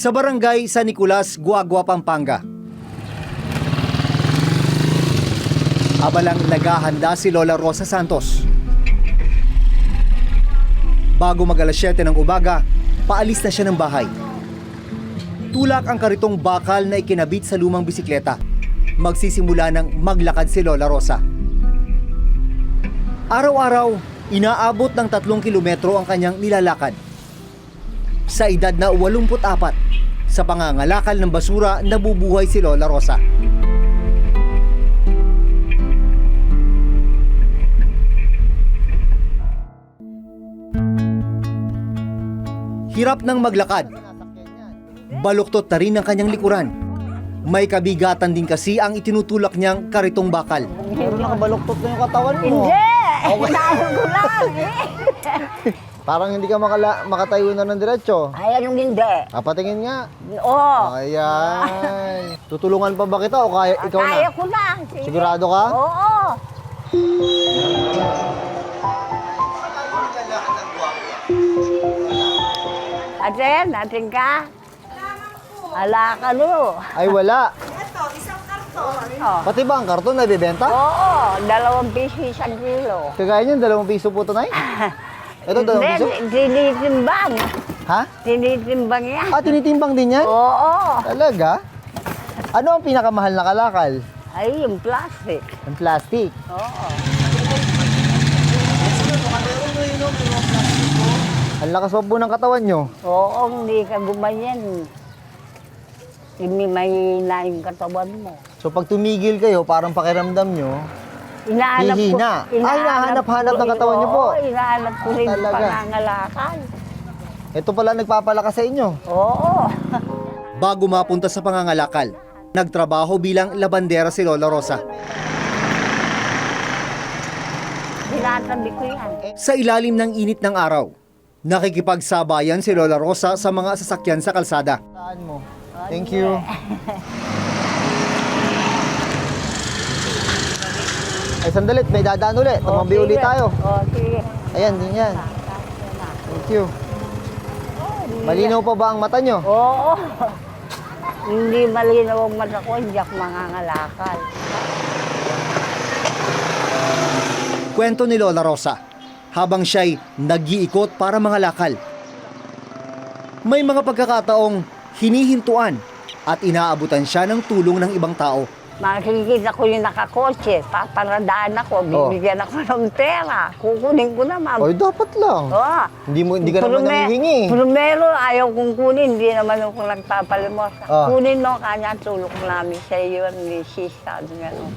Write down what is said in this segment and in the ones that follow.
sa barangay San Nicolas, Guagua, Pampanga. Abalang naghahanda si Lola Rosa Santos. Bago mag alas 7 ng umaga, paalis na siya ng bahay. Tulak ang karitong bakal na ikinabit sa lumang bisikleta. Magsisimula ng maglakad si Lola Rosa. Araw-araw, inaabot ng tatlong kilometro ang kanyang nilalakad. Sa edad na 84, sa pangangalakal ng basura, nabubuhay si Lola Rosa. Hirap ng maglakad. Baluktot na rin ang kanyang likuran. May kabigatan din kasi ang itinutulak niyang karitong bakal. Pero nakabaluktot na yung katawan mo. Hindi! Inaano ko lang eh. Parang hindi ka makala, makatayo na ng diretso. Ay, anong hindi? Kapatingin nga. Oo. Ayan. Tutulungan pa ba kita o kaya ikaw Kaya na? ko lang. Sige. Sigurado ka? Oo. Atin, atin ka. Ala ka no. Ay wala. Oh. Pati ba ang karton na ibibenta? Oo, dalawang piso isang kilo. Kagaya niyan, dalawang piso po ito, Nay? Ito, dalawang piso? Hindi, tinitimbang. Ha? Tinitimbang yan. Ah, tinitimbang din yan? Oo. Talaga? Ano ang pinakamahal na kalakal? Ay, yung plastic. Ang plastic. Oo. Ang lakas pa po ng katawan nyo. Oo, hindi ka gumanyan. Hindi may na yung katawan mo. So pag tumigil kayo, parang pakiramdam nyo, Inaanap ko. Hihina. Ah, hinahanap-hanap ng katawan niyo po. Oo, inaanap ko rin Talaga. pangangalakal. ito pala nagpapalakas sa inyo. Oo. Bago mapunta sa pangangalakal, nagtrabaho bilang labandera si Lola Rosa. Tinatabi ko yan. Sa ilalim ng init ng araw, nakikipagsabayan si Lola Rosa sa mga sasakyan sa kalsada. Saan mo? Thank you. Ay, sandalit. May dadaan ulit. Tumabi sige. ulit tayo. Sige. Ayan, din yan. Thank you. Malinaw pa ba ang mata nyo? Oo. Hindi malinaw ang mata ko, hindi ako mangangalakal. Kwento ni Lola Rosa, habang siya'y nag-iikot para mangalakal. May mga pagkakataong hinihintuan at inaabutan siya ng tulong ng ibang tao. Makikita ko yung nakakotse, paparadaan ako, Oh. bibigyan ako ng pera. Kukunin ko naman. Ay, dapat lang. Oo. Hindi mo hindi ka naman Prume- nangihingi. Primero, ayaw kong kunin. Hindi naman ako nagpapalimos. Ah. Kunin mo kanya, tulong namin sa iyo, ni Sista. Gano'n.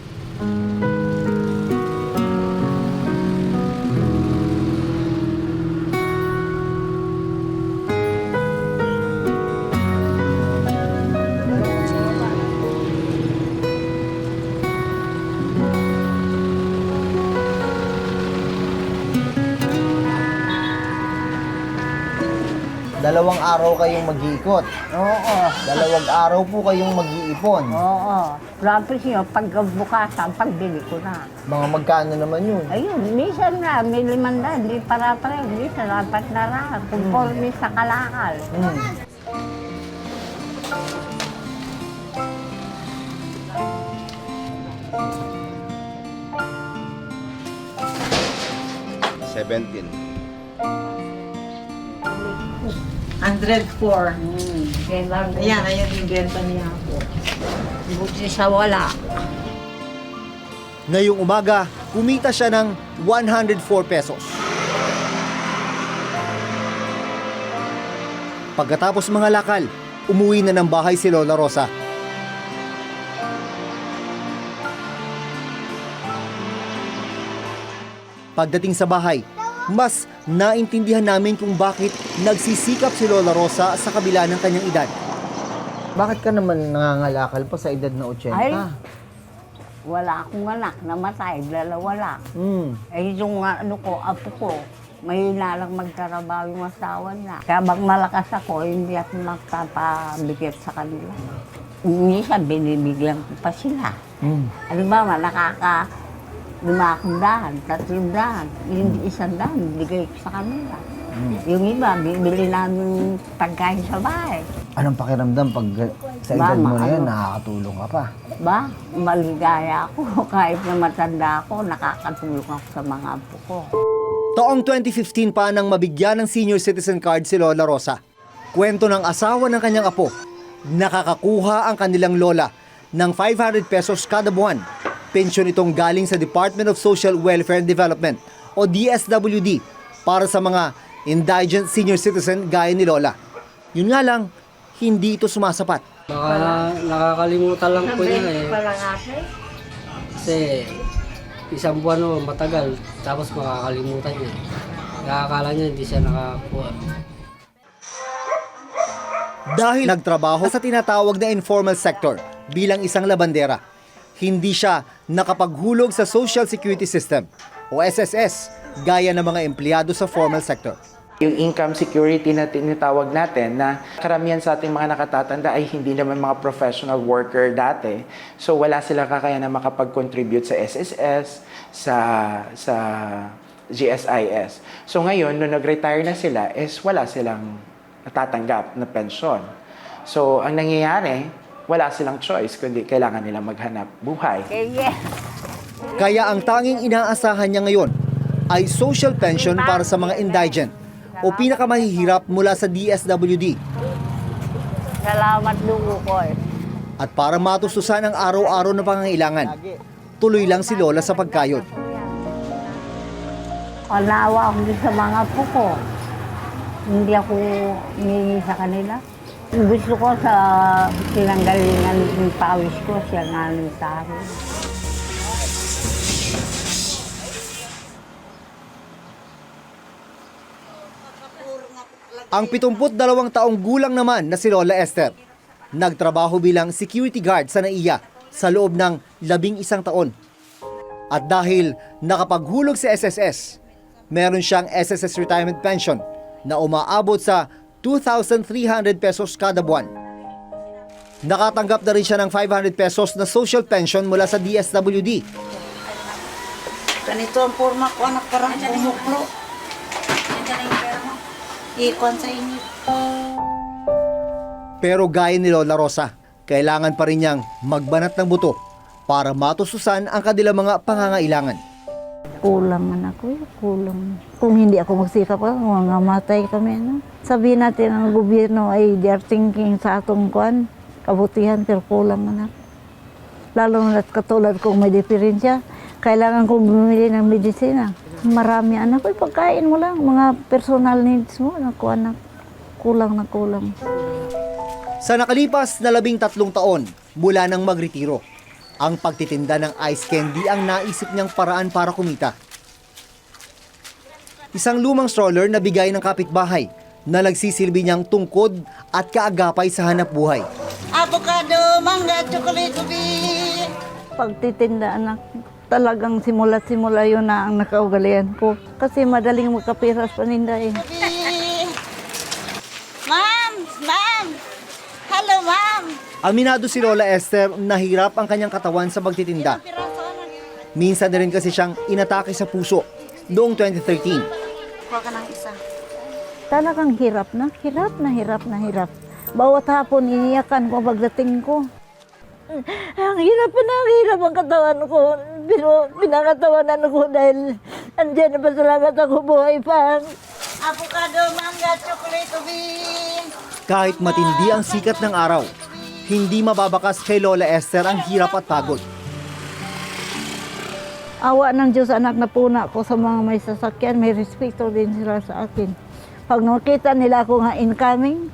Dalawang araw kayong mag-iikot. Oo. Dalawang araw po kayong mag-iipon. Oo. Tapos yun, pagkabukasan, pagbili ko na. Mga magkano naman yun? Ayun, minsan na, may limanda, hindi para-para, minsan apat na rahat, conforme sa kalakal. Hmm. Seventeen. 104. Hmm, kailan Ayan, ayan yung benta niya po. buti sa wala. Ngayong umaga, kumita siya ng 104 pesos. Pagkatapos mga lakal, umuwi na ng bahay si Lola Rosa. Pagdating sa bahay, mas naintindihan namin kung bakit nagsisikap si Lola Rosa sa kabila ng kanyang edad. Bakit ka naman nangangalakal pa sa edad na 80? Ay. Wala akong anak, namatay, dalawa lang. Hmm. Eh, yung ano ko, apo ko, may lang magtrabaho yung asawa niya. Kaya bang malakas ako, hindi ako magpapabigyan sa kanila. Minsan, binibigyan ko pa sila. Hmm. Ano ba, nakaka lima akong daan, tatlong daan, hindi isang daan, bigay ko sa kanila. Yung iba, bibili namin pagkain sa bahay. Anong pakiramdam pag sa edad mo na ano? yan, nakakatulong ka pa? Ba, maligaya ako. Kahit na matanda ako, nakakatulong ako sa mga apo ko. Taong 2015 pa nang mabigyan ng senior citizen card si Lola Rosa. Kwento ng asawa ng kanyang apo, nakakakuha ang kanilang lola ng 500 pesos kada buwan. Pensyon itong galing sa Department of Social Welfare and Development o DSWD para sa mga indigent senior citizen gaya ni Lola. Yun nga lang, hindi ito sumasapat. Baka nakakalimutan lang po niya eh. Kasi isang buwan o matagal, tapos makakalimutan niya. Nakakala niya hindi siya nakakuha. Dahil nagtrabaho sa tinatawag na informal sector bilang isang labandera, hindi siya nakapaghulog sa Social Security System o SSS gaya ng mga empleyado sa formal sector. Yung income security na tinatawag natin na karamihan sa ating mga nakatatanda ay hindi naman mga professional worker dati. So wala silang kakayanan na makapag-contribute sa SSS, sa sa GSIS. So ngayon, nung nag-retire na sila, is wala silang natatanggap na pensyon. So ang nangyayari, wala silang choice kundi kailangan nila maghanap buhay. Kaya, Kaya ang tanging inaasahan niya ngayon ay social pension para sa mga indigent o pinakamahihirap mula sa DSWD. salamat dugo ko eh. At para matustusan ang araw-araw na pangangailangan, tuloy lang si Lola sa pagkayod. Panawa ako sa mga apo ko. Hindi ako humingi sa kanila. Gusto ko sa pinanggalingan ng pawis ko, siya nga rin sa. Ang 72 taong gulang naman na si Lola Esther, nagtrabaho bilang security guard sa NAIA sa loob ng labing isang taon. At dahil nakapaghulog sa SSS, meron siyang SSS retirement pension na umaabot sa 2,300 pesos kada buwan. Nakatanggap na rin siya ng 500 pesos na social pension mula sa DSWD Ganito ang forma ko, anak, parang bumuklo. Ikon sa inyo. Pero gaya ni Lola Rosa, kailangan pa rin niyang magbanat ng buto para matususan ang kanilang mga pangangailangan. Kulang man ako eh, kulang. Kung hindi ako magsikap, mga matay kami. No? Sabihin natin ang gobyerno ay they are thinking sa atong kuan, kabutihan, pero kulang man ako. Lalo na katulad kung may diferensya, kailangan kong bumili ng medisina. Marami anak ko, pagkain mo lang, mga personal needs mo, naku anak, kulang na kulang. Sa nakalipas na labing tatlong taon mula nang magretiro, ang pagtitinda ng ice candy ang naisip niyang paraan para kumita. Isang lumang stroller na bigay ng kapitbahay na nagsisilbi niyang tungkod at kaagapay sa hanap buhay. Avocado, mangga, chocolate, ubi. Pagtitinda anak, talagang simula-simula yun na ang nakaugalian ko. Kasi madaling magkapiras paninda eh. Aminado si Lola Esther na hirap ang kanyang katawan sa pagtitinda. Minsan na rin kasi siyang inatake sa puso noong 2013. Kuha ka ng isa. Talagang hirap na, hirap na, hirap na, hirap. Bawat hapon, iniyakan ko pagdating ko. Ang hirap na, ang hirap ang katawan ko. Pero pinakatawanan ko dahil andyan na pasalamat ako buhay pa. Avocado, mangga, chocolate, ubi. Kahit matindi ang sikat ng araw, hindi mababakas kay Lola Esther ang hirap at pagod. Awa ng Diyos anak na puna ko sa mga may sasakyan, may respeto din sila sa akin. Pag nakita nila ako nga incoming,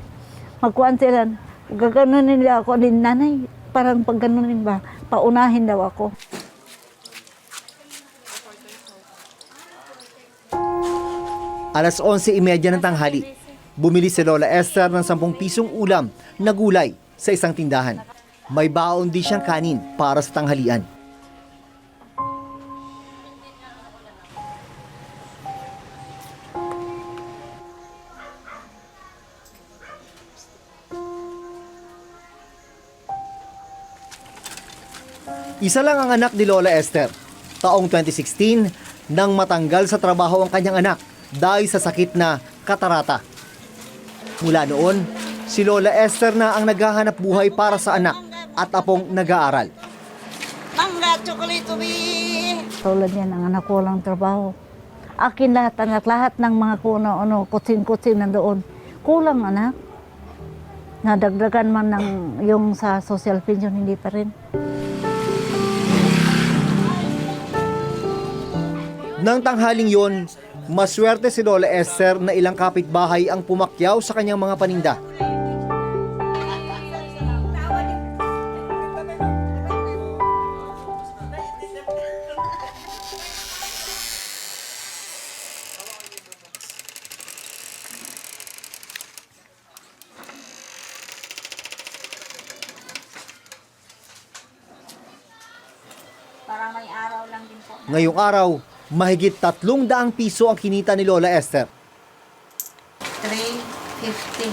magkuhan sila, gaganunin nila ako din nanay. Parang pag ganunin ba, paunahin daw ako. Alas 11.30 ng tanghali, bumili si Lola Esther ng 10 pisong ulam na gulay sa isang tindahan. May baon din siyang kanin para sa tanghalian. Isa lang ang anak ni Lola Esther. Taong 2016, nang matanggal sa trabaho ang kanyang anak dahil sa sakit na katarata. Mula noon, si Lola Esther na ang naghahanap buhay para sa anak at apong nag-aaral. Mangga chocolate ubi. Tulad yan, ang anak ko walang trabaho. Akin lahat, anak, lahat ng mga kuno, ano, kutsin-kutsin nandoon. Kulang, anak. Nadagdagan man ng yung sa social pension, hindi pa rin. Nang tanghaling yon, maswerte si Lola Esther na ilang kapitbahay ang pumakyaw sa kanyang mga paninda. Araw, mahigit tatlong daang piso ang kinita ni Lola Esther. 350.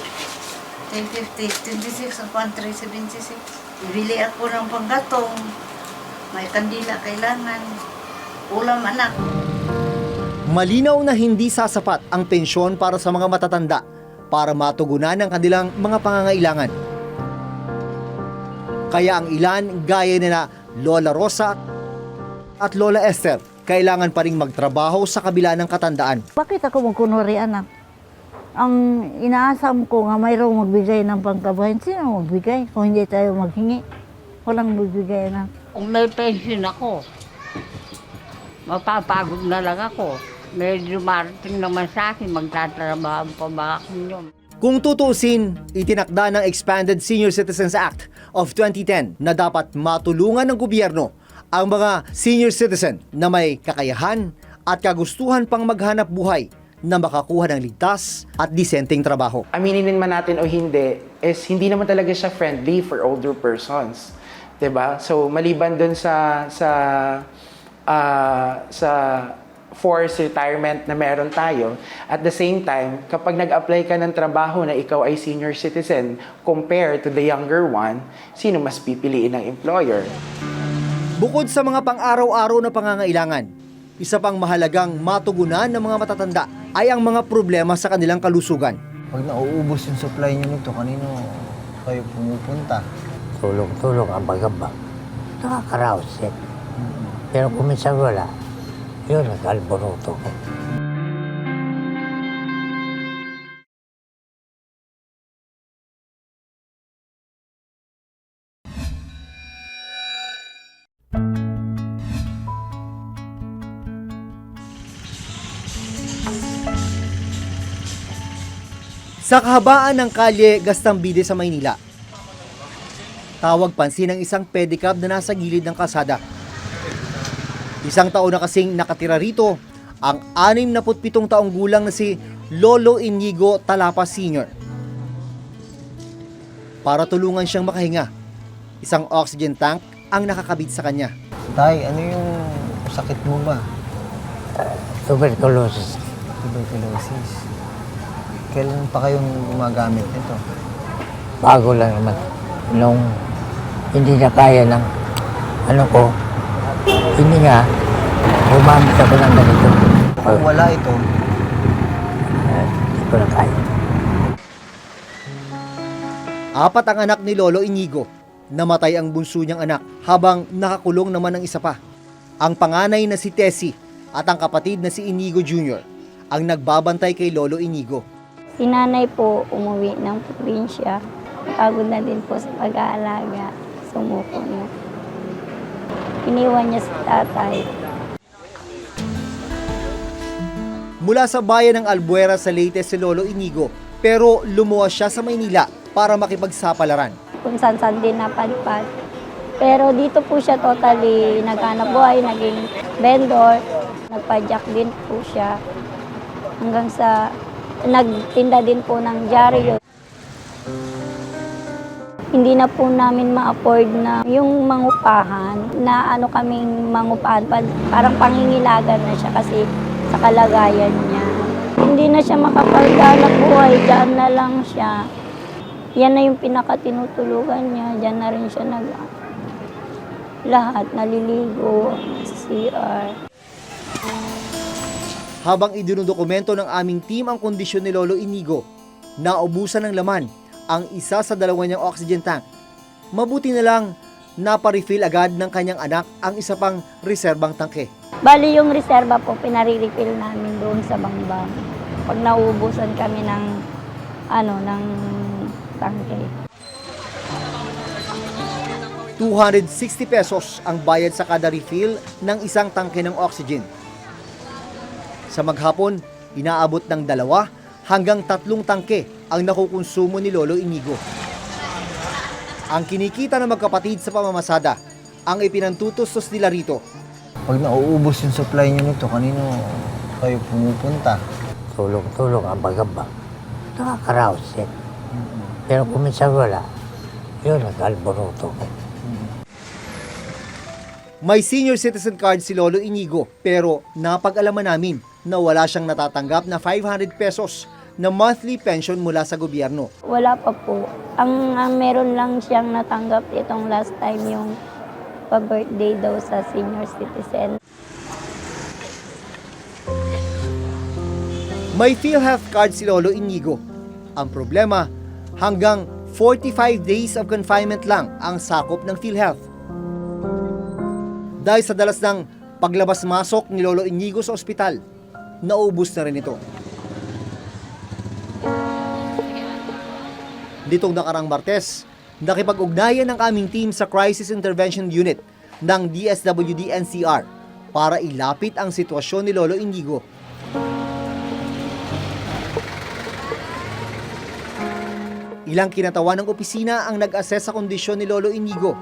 1050. 26 upon 376. Ibili ako ng panggatong. May kandila kailangan. Ulam anak. Malinaw na hindi sasapat ang pensyon para sa mga matatanda para matugunan ang kanilang mga pangangailangan. Kaya ang ilan gaya nila Lola Rosa at Lola Esther kailangan pa ring magtrabaho sa kabila ng katandaan. Bakit ako magkunwari, anak? Ang inaasam ko nga mayroong magbigay ng pangkabahin, sino magbigay kung hindi tayo maghingi? Walang magbigay, anak. Kung may pension ako, mapapagod na lang ako. May dumarating naman sa akin, magtatrabaho pa ba ako yun? Kung tutuusin, itinakda ng Expanded Senior Citizens Act of 2010 na dapat matulungan ng gobyerno ang mga senior citizen na may kakayahan at kagustuhan pang maghanap buhay na makakuha ng ligtas at disenteng trabaho. aminin man natin o hindi, is hindi naman talaga siya friendly for older persons. 'Di ba? So maliban dun sa sa ah, sa forced retirement na meron tayo, at the same time, kapag nag-apply ka ng trabaho na ikaw ay senior citizen compared to the younger one, sino mas pipiliin ng employer? Bukod sa mga pang-araw-araw na pangangailangan, isa pang mahalagang matugunan ng mga matatanda ay ang mga problema sa kanilang kalusugan. Pag nauubos yung supply nyo nito, kanino kayo pumupunta? tulong-tulong ang bagabag. Nakakaraosit. Pero kung minsan wala, yun, nag-alboroto ko. Sa kahabaan ng kalye Gastambide sa Maynila, tawag pansin ng isang pedicab na nasa gilid ng kalsada. Isang taon na kasing nakatira rito ang 67 taong gulang na si Lolo Inigo Talapa Sr. Para tulungan siyang makahinga, isang oxygen tank ang nakakabit sa kanya. Tay, ano yung sakit mo ba? Tuberculosis. Tuberculosis. Kailan pa kayong gumagamit nito? Bago lang naman. Nung hindi na kaya ng ano ko, hindi nga, gumamit ako ng ganito. Kung wala ito, Hindi ko na kaya. Apat ang anak ni Lolo Inigo. Namatay ang bunso niyang anak habang nakakulong naman ang isa pa. Ang panganay na si Tessie at ang kapatid na si Inigo Jr. ang nagbabantay kay Lolo Inigo. Si nanay po umuwi ng probinsya. Pagod na din po sa pag-aalaga. Sumuko na. Iniwan niya sa tatay. Mula sa bayan ng Albuera sa Leyte si Lolo Inigo pero lumuwas siya sa Maynila para makipagsapalaran. Kung saan-saan din napadpad. Pero dito po siya totally naghanap buhay, naging vendor. Nagpa-jack din po siya. Hanggang sa nagtinda din po ng dyaryo. Hindi na po namin ma-afford na yung mangupahan, na ano kaming mangupahan, pa- parang pangingilagan na siya kasi sa kalagayan niya. Hindi na siya makapagdanap buhay, dyan na lang siya. Yan na yung pinakatinutulugan niya, dyan na rin siya nag lahat, naliligo, CR. Habang idinudokumento ng aming team ang kondisyon ni Lolo Inigo, naubusan ng laman ang isa sa dalawa niyang oxygen tank. Mabuti na lang naparefill agad ng kanyang anak ang isa pang reserbang tangke. Bali yung reserva po, pinare-refill namin doon sa bangbang. Pag nauubusan kami ng, ano, ng tangke. 260 pesos ang bayad sa kada refill ng isang tangke ng oxygen. Sa maghapon, inaabot ng dalawa hanggang tatlong tangke ang nakukonsumo ni Lolo Inigo. Ang kinikita ng magkapatid sa pamamasada ang ipinantutustos nila rito. Pag nauubos yung supply nyo nito, kanino kayo pumupunta? Tulong-tulong ang bagaba. Nakakaraos eh. Pero kung minsan wala, yun, nag-alboroto. May senior citizen card si Lolo Inigo pero napag-alaman namin na wala siyang natatanggap na 500 pesos na monthly pension mula sa gobyerno. Wala pa po. Ang, ang meron lang siyang natanggap itong last time yung pa-birthday daw sa senior citizen. May PhilHealth card si Lolo Inigo. Ang problema, hanggang 45 days of confinement lang ang sakop ng PhilHealth. Dahil sa dalas ng paglabas-masok ni Lolo Inigo sa ospital, naubos na rin ito. Ditong nakarang Martes, nakipag-ugnayan ng aming team sa Crisis Intervention Unit ng DSWD NCR para ilapit ang sitwasyon ni Lolo Inigo Ilang kinatawan ng opisina ang nag-assess sa kondisyon ni Lolo Inigo.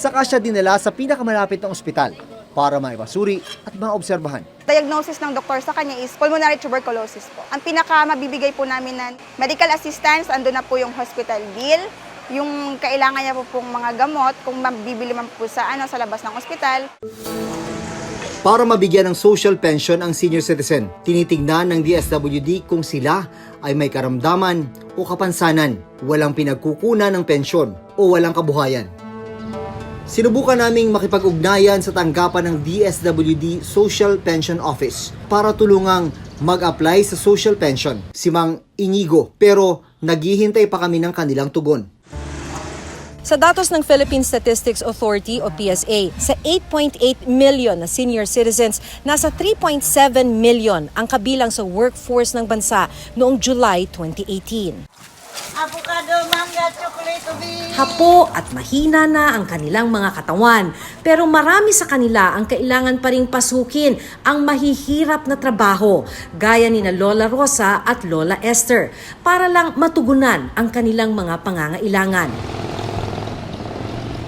Saka siya dinala sa pinakamalapit na ospital para maibasuri at maobserbahan. diagnosis ng doktor sa kanya is pulmonary tuberculosis po. Ang pinaka mabibigay po namin na medical assistance, ando na po yung hospital bill, yung kailangan niya po pong mga gamot, kung mabibili man po sa, ano, sa labas ng ospital. Para mabigyan ng social pension ang senior citizen, tinitignan ng DSWD kung sila ay may karamdaman o kapansanan, walang pinagkukunan ng pensyon o walang kabuhayan. Sinubukan naming makipag-ugnayan sa tanggapan ng DSWD Social Pension Office para tulungang mag-apply sa social pension si Mang Inigo pero naghihintay pa kami ng kanilang tugon. Sa datos ng Philippine Statistics Authority o PSA, sa 8.8 million na senior citizens, nasa 3.7 million ang kabilang sa workforce ng bansa noong July 2018. Avocado, mangga, chocolate, ubi. Hapo at mahina na ang kanilang mga katawan. Pero marami sa kanila ang kailangan pa ring pasukin ang mahihirap na trabaho, gaya ni na Lola Rosa at Lola Esther, para lang matugunan ang kanilang mga pangangailangan.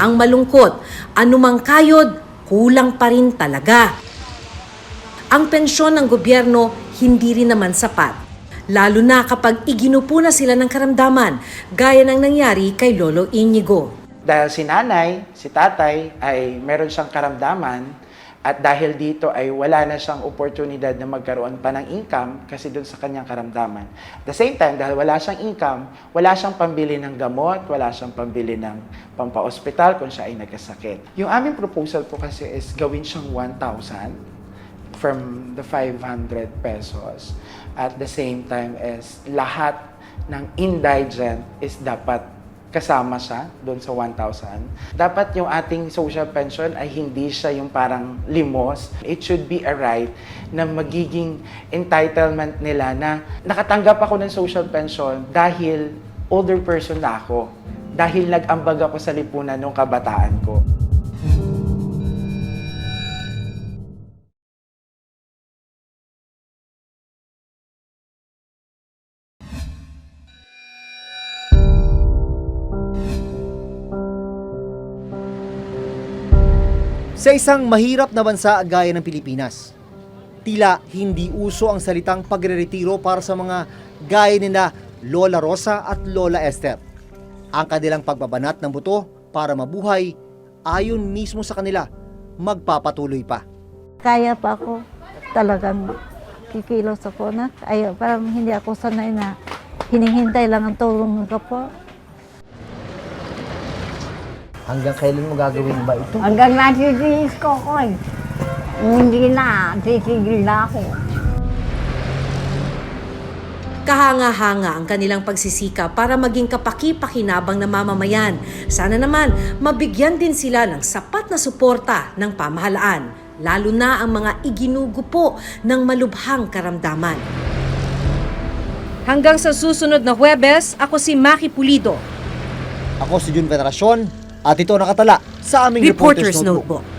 Ang malungkot, anumang kayod, kulang pa rin talaga. Ang pensyon ng gobyerno hindi rin naman sapat. Lalo na kapag iginupo na sila ng karamdaman, gaya ng nangyari kay Lolo Inigo. Dahil si nanay, si tatay ay meron siyang karamdaman at dahil dito ay wala na siyang oportunidad na magkaroon pa ng income kasi doon sa kanyang karamdaman. At the same time, dahil wala siyang income, wala siyang pambili ng gamot, wala siyang pambili ng pampa-ospital kung siya ay nagkasakit. Yung aming proposal po kasi is gawin siyang 1,000 from the 500 pesos. At the same time is lahat ng indigent is dapat kasama siya doon sa 1,000. Dapat yung ating social pension ay hindi siya yung parang limos. It should be a right na magiging entitlement nila na nakatanggap ako ng social pension dahil older person na ako. Dahil nag-ambag ako sa lipunan nung kabataan ko. Sa isang mahirap na bansa gaya ng Pilipinas, tila hindi uso ang salitang pagre-retiro para sa mga gaya ni na Lola Rosa at Lola Esther. Ang kanilang pagbabanat ng buto para mabuhay, ayon mismo sa kanila, magpapatuloy pa. Kaya pa ako talagang kikilos ako na. Ay, parang hindi ako sanay na hinihintay lang ang tulong ng kapwa. Hanggang kailan mo gagawin ba ito? Hanggang natitiis ko ko eh. Hindi na, titigil na ako. Kahanga-hanga ang kanilang pagsisika para maging kapaki-pakinabang na mamamayan. Sana naman mabigyan din sila ng sapat na suporta ng pamahalaan, lalo na ang mga iginugupo ng malubhang karamdaman. Hanggang sa susunod na Huwebes, ako si Maki Pulido, Ako si Jun Veneracion at ito nakatala sa aming Reporter's Reporter's Notebook. Notebook.